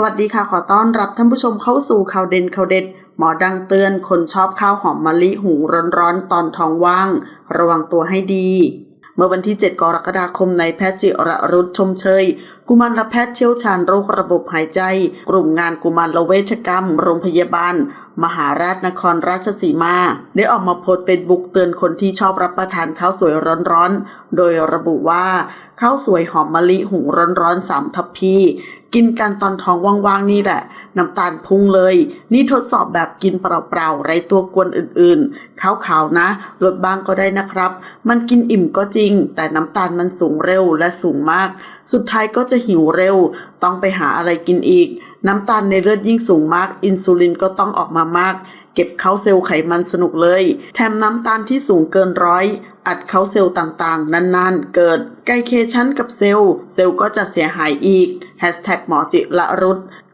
สวัสดีค่ะ ขอต้อนรับท่านผู้ชมเข้าสู่ข่าวเด่นข่าวเด็ด หมอดังเตือนคนชอบข้าวหอมมะลิหุงร้อนๆ ตอนท้องว่าง ระวังตัวให้ดี เมื่อวันที่ 7 กรกฎาคมในแพทย์จิรรุธชมเชย กุมารแพทย์เชี่ยวชาญโรคระบบหายใจ กลุ่มงานกุมารเวชกรรม โรงพยาบาล มหาราชนครราชสีมา ได้ออกมาโพสต์เฟซบุ๊กเตือนคนที่ชอบรับประทานข้าวสวยร้อนๆ โดยระบุว่าข้าวสวยหอมมะลิหุงร้อนๆสามทัพพี กินกันตอนท้องว่างๆนี่แหละ น้ำตาลพุ่งเลย นี่ทดสอบแบบกินเปล่าๆ ไร้ตัวกวนอื่นๆ ขาวขาวนะ ลดบ้างก็ได้นะครับ มันกินอิ่มก็จริง แต่น้ำตาลมันสูงเร็วและสูงมาก สุดท้ายก็จะหิวเร็ว ต้องไปหาอะไรกินอีก น้ำตาลในเลือดยิ่งสูงมาก อินซูลินก็ต้องออกมามาก เก็บเข้าเซลล์ไขมันสนุกเลย แถมน้ำตาลที่สูงเกินร้อยอัดเข้าเซลล์ต่างๆ นานๆ เกิดไกลเคชันกับเซลล์ เซลล์ก็จะเสียหายอีก Hashtag หมอจิละรุธ